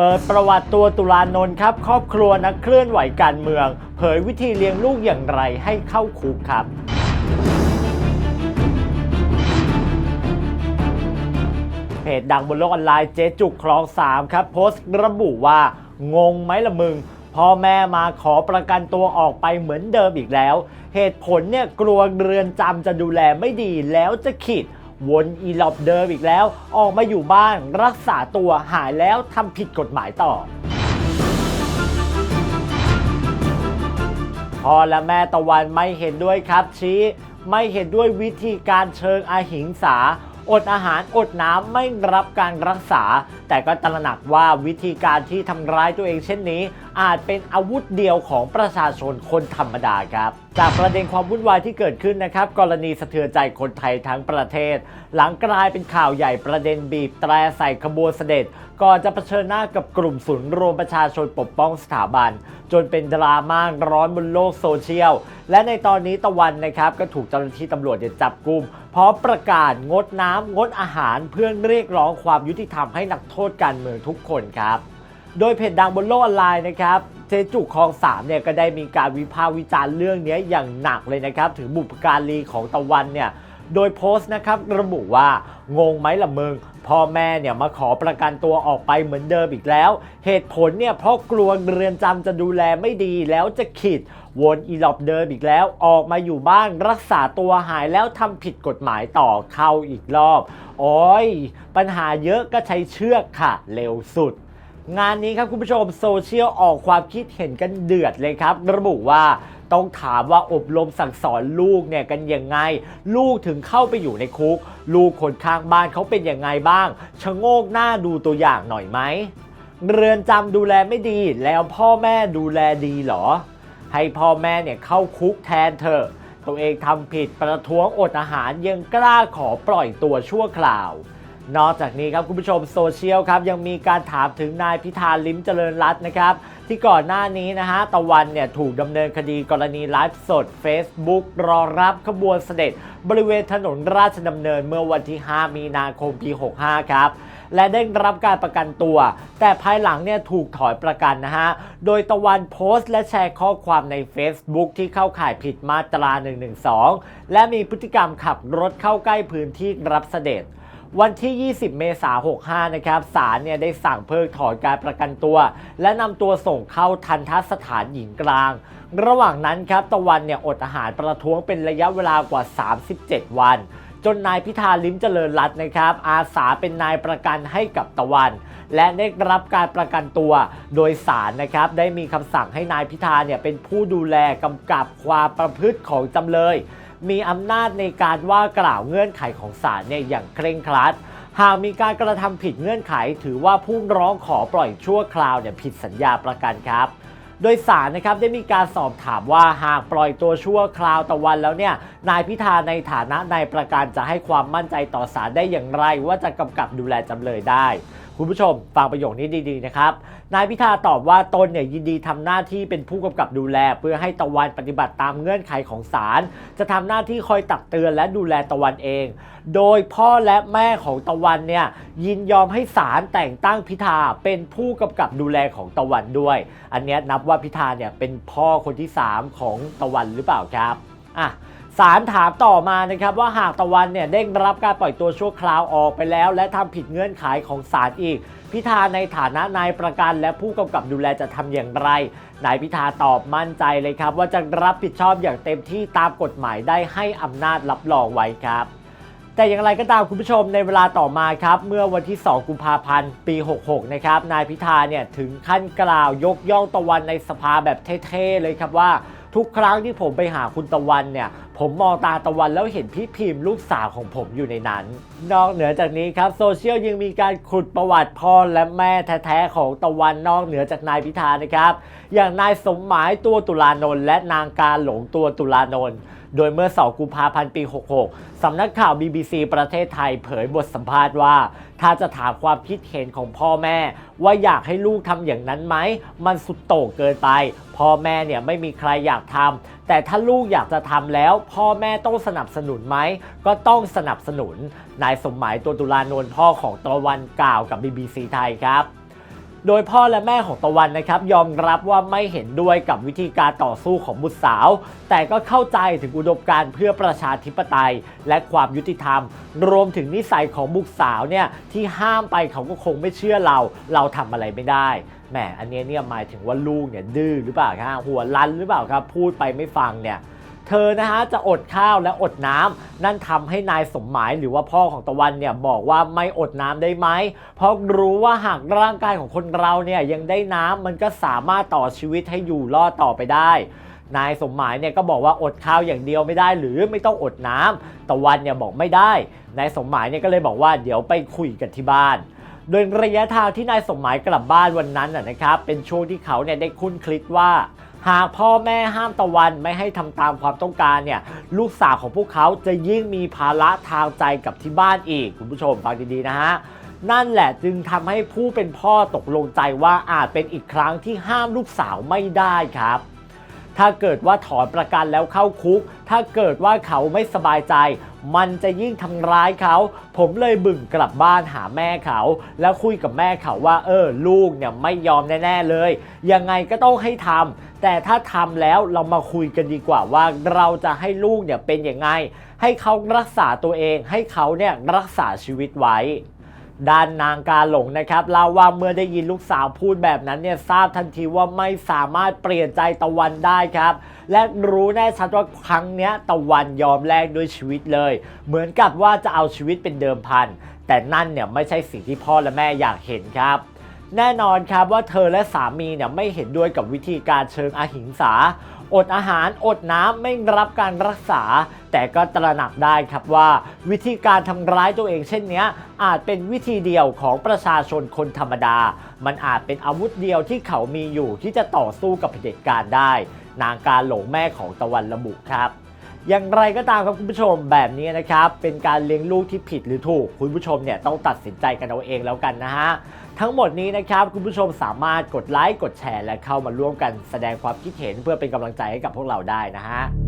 เปิดประวัติตัวตุลานนท์ครับ ครอบครัวนักเคลื่อนไหวการเมือง เผยวิธีเลี้ยงลูกอย่างไรให้เข้าคุกครับ เพจดังบนโลกออนไลน์เจ๊จุกคลองสามครับ โพสต์ระบุว่า งงไหมละมึง พ่อแม่มาขอประกันตัวออกไปเหมือนเดิมอีกแล้ว เหตุผลเนี่ยกลัวเรือนจำจะดูแลไม่ดีแล้วจะขีด วนอีหลอบเดิมอีกแล้ว ออกมาอยู่บ้านรักษาตัวหายแล้วทำผิดกฎหมายต่อพ่อและแม่ตะวันไม่เห็นด้วยครับชี้ไม่เห็นด้วยวิธีการเชิงอาหิงสา อดอาหารอดน้ำไม่รับการรักษา แต่ก็ตระหนักว่าวิธีการที่ทำร้ายตัวเองเช่นนี้ อาจเป็นอาวุธเดียวของประชาชนคนธรรมดาครับ จากประเด็นความวุ่นวายที่เกิดขึ้นนะครับ กรณีสะเทือนใจคนไทยทั้งประเทศ หลังกลายเป็นข่าวใหญ่ประเด็นบีบแตรใส่ขบวนเสด็จ ก่อนจะเผชิญหน้ากับกลุ่มศูนย์รวมประชาชนปกป้องสถาบัน จนเป็นดราม่าร้อนบนโลกโซเชียล และในตอนนี้ตะวันนะครับก็ถูกเจ้าหน้าที่ตำรวจจับกลุ่มพร้อมประกาศงดน้ำงดอาหารเพื่อเรียกร้องความยุติธรรมให้นักโทษการเมืองทุกคนครับ โดยเพจดังบนโลกออนไลน์นะครับเจจุคลองสามเนี่ยก็ได้มีการวิพากษ์วิจารณ์เรื่องนี้อย่างหนักเลยนะครับ ถึงบุพการีของตะวันเนี่ยโดยโพสต์นะครับระบุว่างงไหมล่ะมึงพ่อแม่เนี่ยมาขอประกันตัวออกไปเหมือนเดิมอีกแล้ว เหตุผลเนี่ยเพราะกลัวเรือนจำจะดูแลไม่ดีแล้วจะขีดวนอีหลอบเดิมอีกแล้วออกมาอยู่บ้านรักษาตัวหายแล้วทำผิดกฎหมายต่อเข้าอีกรอบ โอ้ยปัญหาเยอะก็ใช้เชือกค่ะ เร็วสุด งานนี้ครับคุณผู้ชมโซเชียลออกความคิดเห็นกันเดือดเลยครับ ระบุว่าต้องถามว่าอบรมสั่งสอนลูกเนี่ยกันยังไง ลูกถึงเข้าไปอยู่ในคุก ลูกคนข้างบ้านเขาเป็นยังไงบ้าง ชะโงกหน้าดูตัวอย่างหน่อยไหมเรือนจำดูแลไม่ดีแล้วพ่อแม่ดูแลดีเหรอ ให้พ่อแม่เนี่ยเข้าคุกแทนเถอะตัวเองทำผิดประท้วงอดอาหารยังกล้าขอปล่อยตัวชั่วคราว นอกจากนี้ครับคุณผู้ชมโซเชียลครับยังมีการถามถึงนายพิธาลิ้มเจริญรัตน์นะครับ ที่ก่อนหน้านี้นะฮะตะวันเนี่ยถูกดำเนินคดีกรณีไลฟ์สด Facebook รอรับขบวนเสด็จ บริเวณถนนราชดำเนินเมื่อวันที่ 5 มีนาคมปี 65 ครับ และได้รับการประกันตัว แต่ภายหลังเนี่ยถูกถอยประกันนะฮะ โดยตะวันโพสต์ และแชร์ข้อความใน Facebook ที่เข้าข่ายผิดมาตรา 112 และมีพฤติกรรมขับรถเข้าใกล้พื้นที่รับเสด็จ วันที่ 20 เมษายน 65 นะครับ ศาลเนี่ยได้สั่งเพิกถอนการประกันตัว และนำตัวส่งเข้าทันทสถานหญิงกลาง ระหว่างนั้นครับ ตะวันเนี่ยอดอาหารประท้วงเป็นระยะเวลากว่า 37 วัน จนนายพิธาลิ้มเจริญรัตน์นะครับ อาสาเป็นนายประกันให้กับตะวัน และได้รับการประกันตัว โดยศาลนะครับ ได้มีคำสั่งให้นายพิธาเนี่ยเป็นผู้ดูแลกำกับความประพฤติของจำเลย มีอำนาจในการว่ากล่าวเงื่อนไขของศาลเนี่ยอย่างเคร่งครัด หากมีการกระทำผิดเงื่อนไข ถือว่าผู้ร้องขอปล่อยชั่วคราวเนี่ยผิดสัญญาประกันครับโดยสารนะครับได้มีการสอบถามว่าหากปล่อยตัวชั่วคราวตะวันแล้วเนี่ยนายพิธาในฐานะนายประกันจะให้ความมั่นใจต่อศาลได้อย่างไร ว่าจะกำกับดูแลจำเลยได้ คุณผู้ชมฟังประโยคนี้ดีๆนะครับ นายพิธาตอบว่าตนเนี่ยยินดีทำหน้าที่เป็นผู้กำกับดูแล เพื่อให้ตะวันปฏิบัติตามเงื่อนไขของศาลจะทำหน้าที่คอยตักเตือนและดูแลตะวันเอง โดยพ่อและแม่ของตะวันเนี่ยยินยอมให้ศาลแต่งตั้งพิธาเป็นผู้กำกับดูแลของตะวันด้วย อันนี้นับว่าพิธาเนี่ยเป็นพ่อคนที่ 3 ของตะวันหรือเปล่าครับอะ ศาลถามต่อมานะครับว่าหากตะวันเนี่ยได้รับการปล่อยตัวชั่วคราวออกไปแล้ว และทำผิดเงื่อนไขของศาลอีก พิธาในฐานะนายประกันและผู้กำกับดูแลจะทำอย่างไร นายพิธาตอบมั่นใจเลยครับ ว่าจะรับผิดชอบอย่างเต็มที่ตามกฎหมายได้ให้อำนาจรับรองไว้ครับแต่อย่างไรก็ตามคุณผู้ชมในเวลาต่อมาครับ เมื่อวันที่ 2 กุมภาพันธ์ ปี 66 นะครับ นายพิธาเนี่ยถึงขั้นกล่าวยกย่องตะวันในสภาแบบเท่ ๆ เลยครับว่า ทุกครั้งที่ผมไปหาคุณตะวันเนี่ย ผมมองตาตะวันแล้วเห็นพี่พิมพ์ลูกสาวของผมอยู่ในนั้น นอกเหนือจากนี้ครับโซเชียลยังมีการขุดประวัติพ่อและแม่แท้ๆของตะวันนอกเหนือจากนายพิธานะครับ อย่างนายสมหมายตัวตุลานนท์และนางการหลงตัวตุลานนท์โดยเมื่อ2กุมภาพันธ์ปี 66 สำนักข่าว BBC ประเทศไทยเผยบทสัมภาษณ์ว่า ถ้าจะถามความคิดเห็นของพ่อแม่ ว่าอยากให้ลูกทำอย่างนั้นไหม มันสุดโต่งเกินไป พ่อแม่เนี่ยไม่มีใครอยากทำแต่ถ้าลูกอยากจะทำแล้ว พ่อแม่ต้องสนับสนุนไหม ก็ต้องสนับสนุน นายสมหมายตัวตุลานนท์พ่อของตะวันกล่าวกับ BBC ไทยครับ โดยพ่อและแม่ของตะวันนะครับยอมรับว่าไม่เห็นด้วยกับวิธีการต่อสู้ของบุตรสาว แต่ก็เข้าใจถึงอุดมการณ์เพื่อประชาธิปไตย และความยุติธรรม รวมถึงนิสัยของบุตรสาวเนี่ยที่ห้ามไปเขาก็คงไม่เชื่อเรา เราทำอะไรไม่ได้แหมอันนี้เนี่ยหมายถึงว่าลูกเนี่ยดื้อหรือเปล่าครับหัวรั้นหรือเปล่าครับพูดไปไม่ฟังเนี่ย เธอนะฮะจะอดข้าวและอดน้ำนั่นทำให้นายสมหมายหรือว่าพ่อของตะวันเนี่ยบอกว่าไม่อดน้ำได้ไหม เพราะรู้ว่าหากร่างกายของคนเราเนี่ยยังได้น้ำมันก็สามารถต่อชีวิตให้อยู่รอดต่อไปได้นายสมหมายเนี่ยก็บอกว่าอดข้าวอย่างเดียวไม่ได้หรือไม่ต้องอดน้ำตะวันเนี่ยบอกไม่ได้ นายสมหมายเนี่ยก็เลยบอกว่าเดี๋ยวไปคุยกันที่บ้าน โดยระยะทางที่นายสมหมายกลับบ้านวันนั้นนะนะครับเป็นช่วงที่เขาเนี่ยได้คุ้นคิดว่า หากพ่อแม่ห้ามตะวันไม่ให้ทำตามความต้องการเนี่ยลูกสาวของพวกเขาจะยิ่งมีภาระทางใจกับที่บ้านอีก คุณผู้ชมฟังดีๆนะฮะนั่นแหละจึงทำให้ผู้เป็นพ่อตกลงใจว่าอาจเป็นอีกครั้งที่ห้ามลูกสาวไม่ได้ครับ ถ้าเกิดว่าถอนประกันแล้วเข้าคุก ถ้าเกิดว่าเขาไม่สบายใจ มันจะยิ่งทำร้ายเขา ผมเลยบึ่งกลับบ้านหาแม่เขา แล้วคุยกับแม่เขาว่าเออลูกเนี่ยไม่ยอมแน่ๆเลย ยังไงก็ต้องให้ทำแต่ถ้าทำแล้วเรามาคุยกันดีกว่าว่าเราจะให้ลูกเนี่ยเป็นยังไง ให้เขารักษาตัวเอง ให้เขาเนี่ยรักษาชีวิตไว้ ด้านนางกาหลงนะครับเล่าว่าเมื่อได้ยินลูกสาวพูดแบบนั้นเนี่ยทราบทันทีว่าไม่สามารถเปลี่ยนใจตะวันได้ครับ และรู้แน่ชัดว่าครั้งเนี้ยตะวันยอมแลกด้วยชีวิตเลย เหมือนกับว่าจะเอาชีวิตเป็นเดิมพันแต่นั่นเนี่ยไม่ใช่สิ่งที่พ่อและแม่อยากเห็นครับแน่นอนครับว่าเธอและสามีเนี่ยไม่เห็นด้วยกับวิธีการเชิงอหิงสา อดอาหารอดน้ำไม่รับการรักษา แต่ก็ตระหนักได้ครับว่า วิธีการทำร้ายตัวเองเช่นนี้อาจเป็นวิธีเดียวของประชาชนคนธรรมดา มันอาจเป็นอาวุธเดียวที่เขามีอยู่ที่จะต่อสู้กับเผด็จการได้ นางการหลงแม่ของตะวันระบุครับ อย่างไรก็ตามครับคุณผู้ชมแบบนี้นะครับ เป็นการเลี้ยงลูกที่ผิดหรือถูก คุณผู้ชมเนี่ยต้องตัดสินใจกันเอาเองแล้วกันนะฮะ ทั้งหมดนี้นะครับ คุณผู้ชมสามารถกดไลค์กดแชร์และเข้ามาร่วมกันแสดงความคิดเห็นเพื่อเป็นกำลังใจให้กับพวกเราได้นะฮะ